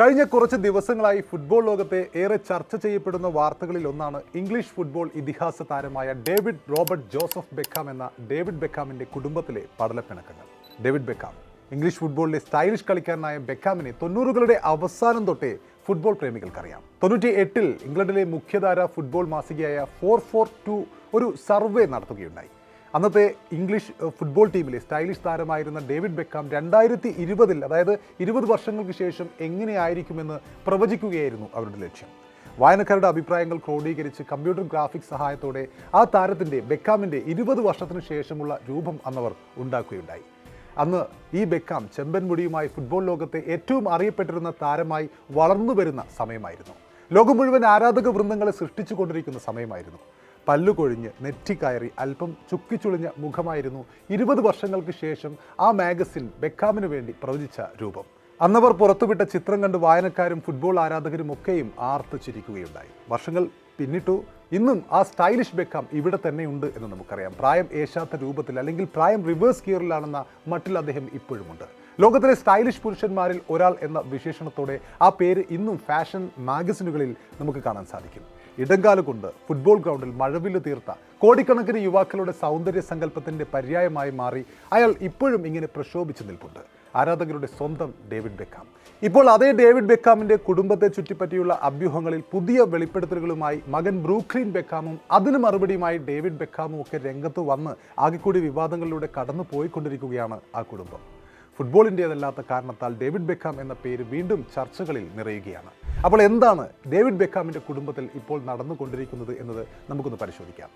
കഴിഞ്ഞ കുറച്ച് ദിവസങ്ങളായി ഫുട്ബോൾ ലോകത്തെ ഏറെ ചർച്ച ചെയ്യപ്പെടുന്ന വാർത്തകളിൽ ഒന്നാണ് ഇംഗ്ലീഷ് ഫുട്ബോൾ ഇതിഹാസ താരമായ ഡേവിഡ് റോബർട്ട് ജോസഫ് ബെക്കാം എന്ന ഡേവിഡ് ബെക്കാമിന്റെ കുടുംബത്തിലെ പടലപ്പിണക്കങ്ങൾ. ഡേവിഡ് ബെക്കാം ഇംഗ്ലീഷ് ഫുട്ബോളിലെ സ്റ്റൈലിഷ് കളിക്കാരനായ ബെക്കാമിനെ തൊണ്ണൂറുകളുടെ അവസാനം തൊട്ടേ ഫുട്ബോൾ പ്രേമികൾക്കറിയാം. തൊണ്ണൂറ്റി എട്ടിൽ ഇംഗ്ലണ്ടിലെ മുഖ്യധാര ഫുട്ബോൾ മാസികയായ ഫോർ ഫോർ ടു ഒരു സർവേ നടത്തുകയുണ്ടായി. അന്നത്തെ ഇംഗ്ലീഷ് ഫുട്ബോൾ ടീമിലെ സ്റ്റൈലിഷ് താരമായിരുന്ന ഡേവിഡ് ബെക്കാം രണ്ടായിരത്തി ഇരുപതിൽ അതായത് ഇരുപത് വർഷങ്ങൾക്ക് ശേഷം എങ്ങനെയായിരിക്കുമെന്ന് പ്രവചിക്കുകയായിരുന്നു അവരുടെ ലക്ഷ്യം. വായനക്കാരുടെ അഭിപ്രായങ്ങൾ ക്രോഡീകരിച്ച് കമ്പ്യൂട്ടർ ഗ്രാഫിക്സ് സഹായത്തോടെ ആ താരത്തിന്റെ ബെക്കാമിന്റെ ഇരുപത് വർഷത്തിനു ശേഷമുള്ള രൂപം അന്നവർ ഉണ്ടാക്കുകയുണ്ടായി. അന്ന് ഈ ബെക്കാം ചെമ്പൻമുടിയുമായി ഫുട്ബോൾ ലോകത്തെ ഏറ്റവും അറിയപ്പെട്ടിരുന്ന താരമായി വളർന്നു വരുന്ന സമയമായിരുന്നു. ലോകം മുഴുവൻ ആരാധക വൃന്ദങ്ങളെ സൃഷ്ടിച്ചുകൊണ്ടിരിക്കുന്ന സമയമായിരുന്നു. പല്ലുകൊഴിഞ്ഞ് നെറ്റിക്കയറി അല്പം ചുക്കിച്ചുളിഞ്ഞ മുഖമായിരുന്നു ഇരുപത് വർഷങ്ങൾക്ക് ശേഷം ആ മാഗസിൻ ബെക്കാമിനു വേണ്ടി പ്രവചിച്ച രൂപം. അന്നവർ പുറത്തുവിട്ട ചിത്രം കണ്ട് വായനക്കാരും ഫുട്ബോൾ ആരാധകരും ഒക്കെയും ആർത്ത് ചിരിക്കുകയുണ്ടായി. വർഷങ്ങൾ പിന്നിട്ടു. ഇന്നും ആ സ്റ്റൈലിഷ് ബെക്കാം ഇവിടെ തന്നെയുണ്ട് എന്ന് നമുക്കറിയാം. പ്രായം ഏശാത്ത രൂപത്തിൽ അല്ലെങ്കിൽ പ്രായം റിവേഴ്സ് ഗിയറിലാണെന്ന മട്ടിൽ അദ്ദേഹം ഇപ്പോഴുമുണ്ട്. ലോകത്തിലെ സ്റ്റൈലിഷ് പുരുഷന്മാരിൽ ഒരാൾ എന്ന വിശേഷണത്തോടെ ആ പേര് ഇന്നും ഫാഷൻ മാഗസിനുകളിൽ നമുക്ക് കാണാൻ സാധിക്കും. ഇടങ്കാല കൊണ്ട് ഫുട്ബോൾ ഗ്രൗണ്ടിൽ മഴവില്ല് തീർത്ത കോടിക്കണക്കിന് യുവാക്കളുടെ സൗന്ദര്യ സങ്കല്പത്തിന്റെ പര്യായമായി മാറി അയാൾ ഇപ്പോഴും ഇങ്ങനെ പ്രക്ഷോഭിച്ചു നിൽപ്പുണ്ട്. ആരാധകരുടെ സ്വന്തം ഡേവിഡ് ബെക്കാം. ഇപ്പോൾ അതേ ഡേവിഡ് ബെക്കാമിന്റെ കുടുംബത്തെ ചുറ്റിപ്പറ്റിയുള്ള അഭ്യൂഹങ്ങളിൽ പുതിയ വെളിപ്പെടുത്തലുകളുമായി മകൻ ബ്രൂക്ലിൻ ബെക്കാമും അതിന് മറുപടിയുമായി ഡേവിഡ് ബെക്കാമും ഒക്കെ രംഗത്ത് വന്ന് ആകെക്കൂടി വിവാദങ്ങളിലൂടെ കടന്നു പോയിക്കൊണ്ടിരിക്കുകയാണ് ആ കുടുംബം. ഫുട്ബോളിന്റേതല്ലാത്ത കാരണത്താൽ ഡേവിഡ് ബെക്കാം എന്ന പേര് വീണ്ടും ചർച്ചകളിൽ നിറയുകയാണ്. അപ്പോൾ എന്താണ് ഡേവിഡ് ബെക്കാമിന്റെ കുടുംബത്തിൽ ഇപ്പോൾ നടന്നുകൊണ്ടിരിക്കുന്നത് എന്നത് നമുക്കൊന്ന് പരിശോധിക്കാം.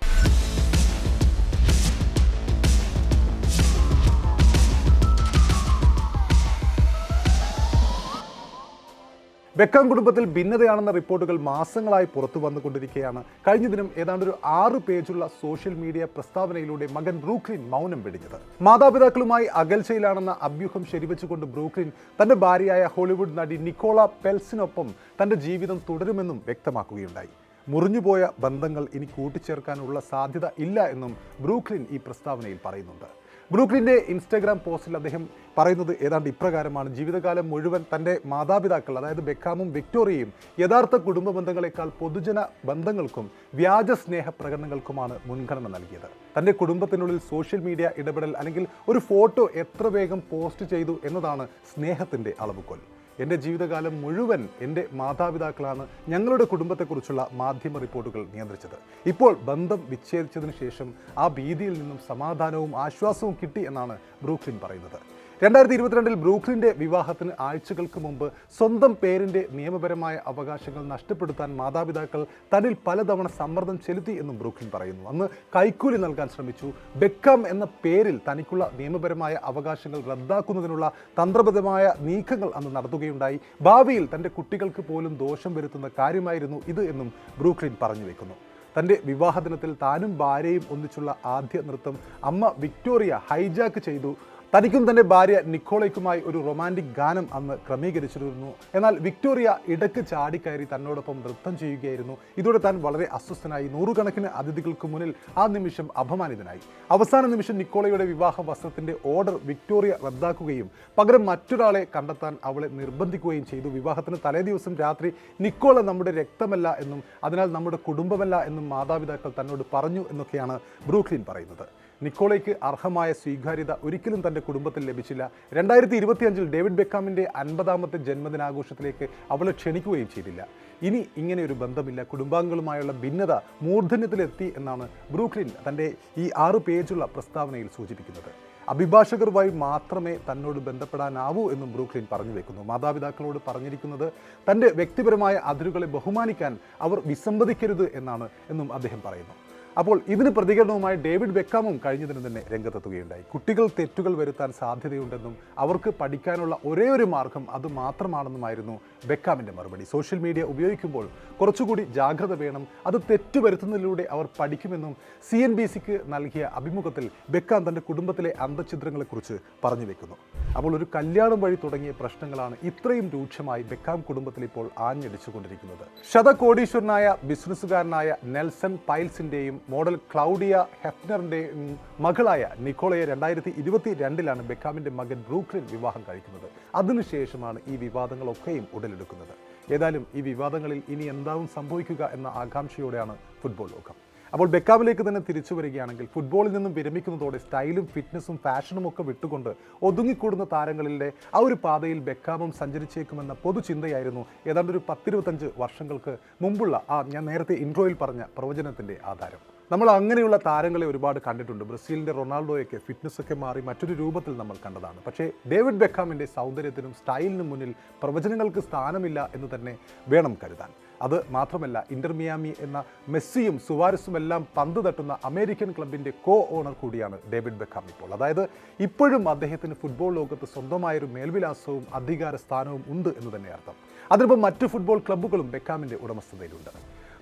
ബെക്കാം കുടുംബത്തിൽ ഭിന്നതയാണെന്ന റിപ്പോർട്ടുകൾ മാസങ്ങളായി പുറത്തു വന്നുകൊണ്ടിരിക്കുകയാണ്. കഴിഞ്ഞ ദിനം ഏതാണ്ട് ഒരു ആറ് പേജുള്ള സോഷ്യൽ മീഡിയ പ്രസ്താവനയിലൂടെ മകൻ ബ്രൂക്ലിൻ മൗനം വെടിഞ്ഞത്. മാതാപിതാക്കളുമായി അകൽച്ചയിലാണെന്ന അഭ്യൂഹം ശരിവെച്ചുകൊണ്ട് ബ്രൂക്ലിൻ തന്റെ ഭാര്യയായ ഹോളിവുഡ് നടി നിക്കോള പെൽസിനൊപ്പം തന്റെ ജീവിതം തുടരുമെന്നും വ്യക്തമാക്കുകയുണ്ടായി. മുറിഞ്ഞുപോയ ബന്ധങ്ങൾ ഇനി കൂട്ടിച്ചേർക്കാനുള്ള സാധ്യത ഇല്ല എന്നും ബ്രൂക്ലിൻ ഈ പ്രസ്താവനയിൽ പറയുന്നുണ്ട്. ബ്രൂക്ലിന്റെ ഇൻസ്റ്റാഗ്രാം പോസ്റ്റിൽ അദ്ദേഹം പറയുന്നത് ഏതാണ്ട് ഇപ്രകാരമാണ്. ജീവിതകാലം മുഴുവൻ തന്റെ മാതാപിതാക്കൾ അതായത് ബെക്കാമും വിക്ടോറിയയും യഥാർത്ഥ കുടുംബ ബന്ധങ്ങളെക്കാൾ പൊതുജന ബന്ധങ്ങൾക്കും വ്യാജ സ്നേഹ പ്രകടനങ്ങൾക്കുമാണ് മുൻഗണന നൽകിയത്. തന്റെ കുടുംബത്തിനുള്ളിൽ സോഷ്യൽ മീഡിയ ഇടപെടൽ അല്ലെങ്കിൽ ഒരു ഫോട്ടോ എത്ര വേഗം പോസ്റ്റ് ചെയ്തു എന്നതാണ് സ്നേഹത്തിന്റെ അളവുകോൽ. എന്റെ ജീവിതകാലം മുഴുവൻ എന്റെ മാതാപിതാക്കളാണ് ഞങ്ങളുടെ കുടുംബത്തെക്കുറിച്ചുള്ള മാധ്യമ റിപ്പോർട്ടുകൾ നിയന്ത്രിച്ചത്. ഇപ്പോൾ ബന്ധം വിച്ഛേദിച്ചതിന് ശേഷം ആ ഭീതിയിൽ നിന്നും സമാധാനവും ആശ്വാസവും കിട്ടി എന്നാണ് ബ്രൂക്ലിൻ പറയുന്നത്. രണ്ടായിരത്തി ഇരുപത്തിരണ്ടിൽ ബ്രൂക്ലിന്റെ വിവാഹത്തിന് ആഴ്ചകൾക്ക് മുമ്പ് സ്വന്തം പേരിന്റെ നിയമപരമായ അവകാശങ്ങൾ നഷ്ടപ്പെടുത്താൻ മാതാപിതാക്കൾ തന്നിൽ പലതവണ സമ്മർദ്ദം ചെലുത്തി എന്നും ബ്രൂക്ലിൻ പറയുന്നു. അന്ന് കൈക്കൂലി നൽകാൻ ശ്രമിച്ചു. ബെക്കാം എന്ന പേരിൽ തനിക്കുള്ള നിയമപരമായ അവകാശങ്ങൾ റദ്ദാക്കുന്നതിനുള്ള തന്ത്രപരമായ നീക്കങ്ങൾ അന്ന് നടത്തുകയുണ്ടായി ഭാവിയിൽ തന്റെ കുട്ടികൾക്ക് പോലും ദോഷം വരുത്തുന്ന കാര്യമായിരുന്നു ഇത് എന്നും ബ്രൂക്ലിൻ പറഞ്ഞു വെക്കുന്നു. തന്റെ വിവാഹദിനത്തിൽ താനും ഭാര്യയും ഒന്നിച്ചുള്ള ആദ്യ നൃത്തം അമ്മ വിക്ടോറിയ ഹൈജാക്ക് ചെയ്തു. തനിക്കും തന്റെ ഭാര്യ നിക്കോളയ്ക്കുമായി ഒരു റൊമാന്റിക് ഗാനം അന്ന് ക്രമീകരിച്ചിരുന്നു. എന്നാൽ വിക്ടോറിയ ഇടയ്ക്ക് ചാടിക്കയറി തന്നോടൊപ്പം നൃത്തം ചെയ്യുകയായിരുന്നു. ഇതോടെ താൻ വളരെ അസ്വസ്ഥനായി. നൂറുകണക്കിന് അതിഥികൾക്ക് മുന്നിൽ ആ നിമിഷം അപമാനിതനായി. അവസാന നിമിഷം നിക്കോളയുടെ വിവാഹ വസ്ത്രത്തിന്റെ ഓർഡർ വിക്ടോറിയ റദ്ദാക്കുകയും പകരം മറ്റൊരാളെ കണ്ടെത്താൻ അവളെ നിർബന്ധിക്കുകയും ചെയ്തു. വിവാഹത്തിന് തലേദിവസം രാത്രി നിക്കോള നമ്മുടെ രക്തമല്ല എന്നും അതിനാൽ നമ്മുടെ കുടുംബമല്ല എന്നും മാതാപിതാക്കൾ തന്നോട് പറഞ്ഞു എന്നൊക്കെയാണ് ബ്രൂക്ലിൻ പറയുന്നത്. നിക്കോളയ്ക്ക് അർഹമായ സ്വീകാര്യത ഒരിക്കലും തന്റെ കുടുംബത്തിൽ ലഭിച്ചില്ല. രണ്ടായിരത്തി ഇരുപത്തിയഞ്ചിൽ ഡേവിഡ് ബെക്കാമിന്റെ അൻപതാമത്തെ ജന്മദിനാഘോഷത്തിലേക്ക് അവളെ ക്ഷണിക്കുകയും ചെയ്തില്ല. ഇനി ഇങ്ങനെ ഒരു ബന്ധമില്ല. കുടുംബാംഗങ്ങളുമായുള്ള ഭിന്നത മൂർധന്യത്തിലെത്തി എന്നാണ് ബ്രൂക്ലിൻ തന്റെ ഈ ആറ് പേജുള്ള പ്രസ്താവനയിൽ സൂചിപ്പിക്കുന്നത്. അഭിഭാഷകർ വഴി മാത്രമേ തന്നോട് ബന്ധപ്പെടാനാവൂ എന്നും ബ്രൂക്ലിൻ പറഞ്ഞു വെക്കുന്നു. മാതാപിതാക്കളോട് പറഞ്ഞിരിക്കുന്നത് തന്റെ വ്യക്തിപരമായ അതിരുകളെ ബഹുമാനിക്കാൻ അവർ വിസമ്മതിക്കരുത് എന്നാണ് എന്നും അദ്ദേഹം പറയുന്നു. അപ്പോൾ ഇതിന് പ്രതികരണവുമായി ഡേവിഡ് ബെക്കാമും കഴിഞ്ഞ ദിനം തന്നെ രംഗത്തെത്തുകയുണ്ടായി. കുട്ടികൾ തെറ്റുകൾ വരുത്താൻ സാധ്യതയുണ്ടെന്നും അവർക്ക് പഠിക്കാനുള്ള ഒരേ ഒരു മാർഗം അത് മാത്രമാണെന്നുമായിരുന്നു ബെക്കാമിന്റെ മറുപടി. സോഷ്യൽ മീഡിയ ഉപയോഗിക്കുമ്പോൾ കുറച്ചുകൂടി ജാഗ്രത വേണം അത് തെറ്റു വരുത്തുന്നതിലൂടെ അവർ പഠിക്കുമെന്നും സി എൻ ബി സിക്ക് നൽകിയ അഭിമുഖത്തിൽ ബെക്കാം തന്റെ കുടുംബത്തിലെ അന്തഛിദ്രങ്ങളെക്കുറിച്ച് പറഞ്ഞു വെക്കുന്നു. അപ്പോൾ ഒരു കല്യാണം വഴി തുടങ്ങിയ പ്രശ്നങ്ങളാണ് ഇത്രയും രൂക്ഷമായി ബെക്കാം കുടുംബത്തിൽ ഇപ്പോൾ ആഞ്ഞടിച്ചുകൊണ്ടിരിക്കുന്നത്. ശതകോടീശ്വരനായ ബിസിനസ്സുകാരനായ നെൽസൺ പൈൽസിന്റെയും മോഡൽ ക്ലൗഡിയ ഹെഫ്നറിന്റെ മകളായ നിക്കോളയെ രണ്ടായിരത്തി ഇരുപത്തി രണ്ടിലാണ് ബെക്കാമിന്റെ മകൻ ബ്രൂക്ലിൻ വിവാഹം കഴിക്കുന്നത്. അതിനുശേഷമാണ് ഈ വിവാദങ്ങളൊക്കെയും ഉടലെടുക്കുന്നത്. ഏതായാലും ഈ വിവാദങ്ങളിൽ ഇനി എന്താവും സംഭവിക്കുക എന്ന ആകാംക്ഷയോടെയാണ് ഫുട്ബോൾ ലോകം. അപ്പോൾ ബെക്കാമിലേക്ക് തന്നെ തിരിച്ചു വരികയാണെങ്കിൽ ഫുട്ബോളിൽ നിന്നും വിരമിക്കുന്നതോടെ സ്റ്റൈലും ഫിറ്റ്നസും ഫാഷനും ഒക്കെ വിട്ടുകൊണ്ട് ഒതുങ്ങിക്കൂടുന്ന താരങ്ങളിലെ ആ ഒരു പാതയിൽ ബെക്കാമും സഞ്ചരിച്ചേക്കുമെന്ന പൊതുചിന്തയായിരുന്നു ഏതാണ്ട് ഒരു പത്തിരുപത്തഞ്ച് വർഷങ്ങൾക്ക് മുമ്പുള്ള ആ ഞാൻ നേരത്തെ ഇൻട്രോയിൽ പറഞ്ഞ പ്രവചനത്തിന്റെ ആധാരം. നമ്മൾ അങ്ങനെയുള്ള താരങ്ങളെ ഒരുപാട് കണ്ടിട്ടുണ്ട്. ബ്രസീലിന്റെ റൊണാൾഡോയൊക്കെ ഫിറ്റ്നസ്സൊക്കെ മാറി മറ്റൊരു രൂപത്തിൽ നമ്മൾ കണ്ടതാണ്. പക്ഷേ ഡേവിഡ് ബെക്കാമിന്റെ സൗന്ദര്യത്തിനും സ്റ്റൈലിനും മുന്നിൽ പ്രവചനങ്ങൾക്ക് സ്ഥാനമില്ല എന്ന് തന്നെ വേണം കരുതാൻ. അത് മാത്രമല്ല ഇന്റർ മിയാമി എന്ന മെസ്സിയും സുവാരസും എല്ലാം പന്ത് തട്ടുന്ന അമേരിക്കൻ ക്ലബിന്റെ കോ ഓണർ കൂടിയാണ് ഡേവിഡ് ബെക്കാം ഇപ്പോൾ. അതായത് ഇപ്പോഴും അദ്ദേഹത്തിന് ഫുട്ബോൾ ലോകത്ത് സ്വന്തമായൊരു മേൽവിലാസവും അധികാര സ്ഥാനവും ഉണ്ട് എന്ന് തന്നെ അർത്ഥം. അതിനിപ്പോൾ മറ്റ് ഫുട്ബോൾ ക്ലബ്ബുകളും ബെക്കാമിന്റെ ഉടമസ്ഥതയിലുണ്ട്.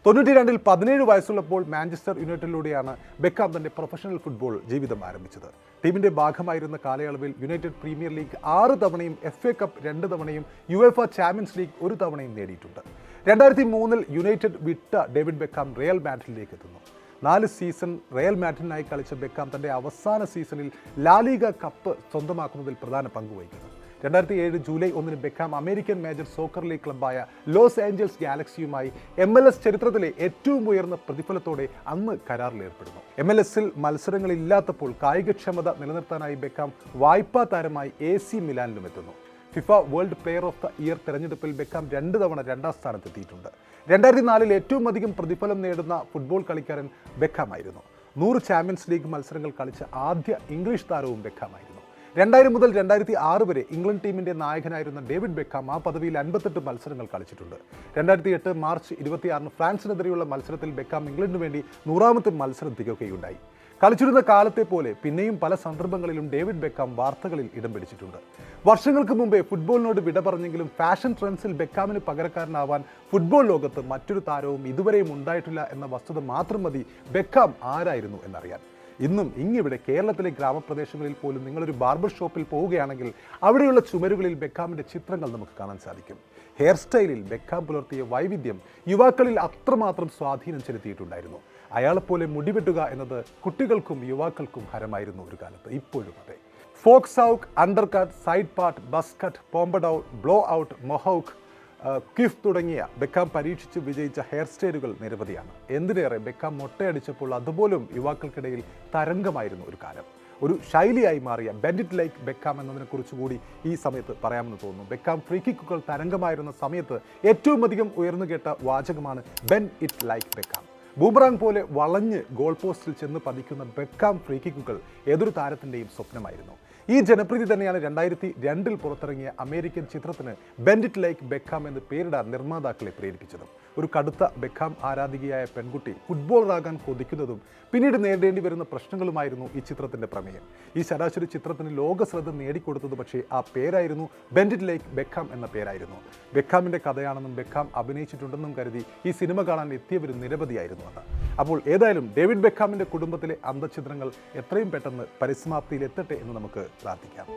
തൊണ്ണൂറ്റി രണ്ടിൽ പതിനേഴ് വയസ്സുള്ളപ്പോൾ മാഞ്ചസ്റ്റർ യുണൈറ്റഡിലൂടെയാണ് ബെക്കാം തന്റെ പ്രൊഫഷണൽ ഫുട്ബോൾ ജീവിതം ആരംഭിച്ചത്. ടീമിന്റെ ഭാഗമായിരുന്ന കാലയളവിൽ യുണൈറ്റഡ് പ്രീമിയർ ലീഗ് ആറ് തവണയും എഫ് എ കപ്പ് രണ്ട് തവണയും യു എഫ് ചാമ്പ്യൻസ് ലീഗ് ഒരു തവണയും നേടിയിട്ടുണ്ട്. രണ്ടായിരത്തി മൂന്നിൽ യുണൈറ്റഡ് വിട്ട ഡേവിഡ് ബെക്കാം റിയൽ മാഡ്രിഡിലേക്ക് എത്തുന്നു. നാല് സീസൺ റയൽ മാഡ്രിഡിനായി കളിച്ച ബെക്കാം തന്റെ അവസാന സീസണിൽ ലാലിഗ കപ്പ് സ്വന്തമാക്കുന്നതിൽ പ്രധാന പങ്ക് വഹിക്കുന്നു. രണ്ടായിരത്തി ഏഴ് ജൂലൈ ഒന്നിന് Beckham American major soccer league ക്ലബ്ബായ ലോസ് ഏഞ്ചൽസ് ഗാലക്സിയുമായി എം എൽ എസ് ചരിത്രത്തിലെ ഏറ്റവും ഉയർന്ന പ്രതിഫലത്തോടെ അന്ന് കരാറിൽ ഏർപ്പെടുന്നു. എം എൽ എസിൽ മത്സരങ്ങളില്ലാത്തപ്പോൾ കായികക്ഷമത നിലനിർത്താനായി ബെക്കാം വായ്പാ താരമായി എ സി മിലാനിലും എത്തുന്നു. FIFA world player of the year തെരഞ്ഞെടുപ്പിൽ ബെക്കാം രണ്ട് തവണ രണ്ടാം സ്ഥാനത്തെത്തിയിട്ടുണ്ട്. രണ്ടായിരത്തി നാലിൽ ഏറ്റവും അധികം പ്രതിഫലം നേടുന്ന ഫുട്ബോൾ കളിക്കാരൻ ബെക്കാമായിരുന്നു. നൂറ് ചാമ്പ്യൻസ് ലീഗ് മത്സരങ്ങൾ കളിച്ച ആദ്യ ഇംഗ്ലീഷ് താരവും ബെക്കാമായിരുന്നു. രണ്ടായിരം മുതൽ രണ്ടായിരത്തി ആറ് വരെ ഇംഗ്ലണ്ട് ടീമിന്റെ നായകനായിരുന്ന ഡേവിഡ് ബെക്കാം ആ പദവിയിൽ അൻപത്തെട്ട് മത്സരങ്ങൾ കളിച്ചിട്ടുണ്ട്. രണ്ടായിരത്തി എട്ട് മാർച്ച് ഇരുപത്തിയാറിന് ഫ്രാൻസിനെതിരെയുള്ള മത്സരത്തിൽ ബെക്കാം ഇംഗ്ലണ്ടിന് വേണ്ടി നൂറാമത്തെ മത്സരം തികയ്ക്കുകയുണ്ടായി കളിച്ചിരുന്ന കാലത്തെ പോലെ പിന്നെയും പല സന്ദർഭങ്ങളിലും ഡേവിഡ് ബെക്കാം വാർത്തകളിൽ ഇടം പിടിച്ചിട്ടുണ്ട്. വർഷങ്ങൾക്ക് മുമ്പേ ഫുട്ബോളിനോട് വിട പറഞ്ഞെങ്കിലും ഫാഷൻ ട്രെൻഡ്സിൽ ബെക്കാമിന് പകരക്കാരനാവാൻ ഫുട്ബോൾ ലോകത്ത് മറ്റൊരു താരവും ഇതുവരെയും ഉണ്ടായിട്ടില്ല എന്ന വസ്തുത മാത്രം മതി ബെക്കാം ആരായിരുന്നു എന്നറിയാൻ. ഇന്നും ഇങ്ങിവിടെ കേരളത്തിലെ ഗ്രാമപ്രദേശങ്ങളിൽ പോലും നിങ്ങളൊരു ബാർബർ ഷോപ്പിൽ പോവുകയാണെങ്കിൽ അവിടെയുള്ള ചുമരുകളിൽ ബെക്കാമിന്റെ ചിത്രങ്ങൾ നമുക്ക് കാണാൻ സാധിക്കും. ഹെയർ സ്റ്റൈലിൽ ബെക്കാം പുലർത്തിയ വൈവിധ്യം യുവാക്കളിൽ അത്രമാത്രം സ്വാധീനം ചെലുത്തിയിട്ടുണ്ടായിരുന്നു. അയാളെപ്പോലെ മുടിവെട്ടുക എന്നത് കുട്ടികൾക്കും യുവാക്കൾക്കും ഹരമായിരുന്നു ഒരു കാലത്ത്. ഇപ്പോഴും അതെ. Fauxhawk undercut side part buzz cut pompadour blowout mohawk quiff തുടങ്ങിയ ബെക്കാം പരീക്ഷിച്ച് വിജയിച്ച ഹെയർ സ്റ്റൈലുകൾ നിരവധിയാണ്. എന്തിനേറെ ബെക്കാം മൊട്ടയടിച്ചപ്പോൾ അതുപോലും യുവാക്കൾക്കിടയിൽ തരംഗമായിരുന്നു ഒരു കാലം. ഒരു ശൈലിയായി മാറിയ ബെൻഡിറ്റ് ലൈക്ക് ബെക്കാം എന്നതിനെക്കുറിച്ച് കൂടി ഈ സമയത്ത് പറയാമെന്ന് തോന്നുന്നു. ബെക്കാം ഫ്രീ കിക്കുകൾ തരംഗമായിരുന്ന സമയത്ത് ഏറ്റവും അധികം ഉയർന്നു കേട്ട വാചകമാണ് bend it like Beckham. Boomerang പോലെ വളഞ്ഞ് ഗോൾ പോസ്റ്റിൽ ചെന്ന് പതിക്കുന്ന ബെക്കാം ഫ്രീ കിക്കുകൾ ഏതൊരു താരത്തിന്റെയും സ്വപ്നമായിരുന്നു. ഈ ജനപ്രീതി തന്നെയാണ് രണ്ടായിരത്തി രണ്ടിൽ പുറത്തിറങ്ങിയ അമേരിക്കൻ ചിത്രത്തിന് ബെൻഡിറ്റ് ലൈക്ക് ബെക്കാം എന്ന് പേരിടാൻ നിർമ്മാതാക്കളെ പ്രേരിപ്പിച്ചതും. ഒരു കടുത്ത ബെക്കാം ആരാധികയായ പെൺകുട്ടി ഫുട്ബോളറാകാൻ കൊതിക്കുന്നതും പിന്നീട് നേരിടേണ്ടി വരുന്ന പ്രശ്നങ്ങളുമായിരുന്നു ഈ ചിത്രത്തിന്റെ പ്രമേയം. ഈ ശരാശരി ചിത്രത്തിന് ലോക ശ്രദ്ധ നേടിക്കൊടുത്തത് പക്ഷേ ആ പേരായിരുന്നു ബെൻഡിറ്റ് ലൈക്ക് ബെക്കാം എന്ന പേരായിരുന്നു. ബെക്കാമിന്റെ കഥയാണെന്നും ബെക്കാം അഭിനയിച്ചിട്ടുണ്ടെന്നും കരുതി ഈ സിനിമ കാണാൻ എത്തിയവർ നിരവധിയായിരുന്നു അത്. അപ്പോൾ ഏതായാലും ഡേവിഡ് ബെക്കാമിന്റെ കുടുംബത്തിലെ അന്തഛിദ്രങ്ങൾ എത്രയും പെട്ടെന്ന് പരിസമാപ്തിയിൽ എത്തട്ടെ എന്ന് നമുക്ക് പ്രാർത്ഥിക്കാം.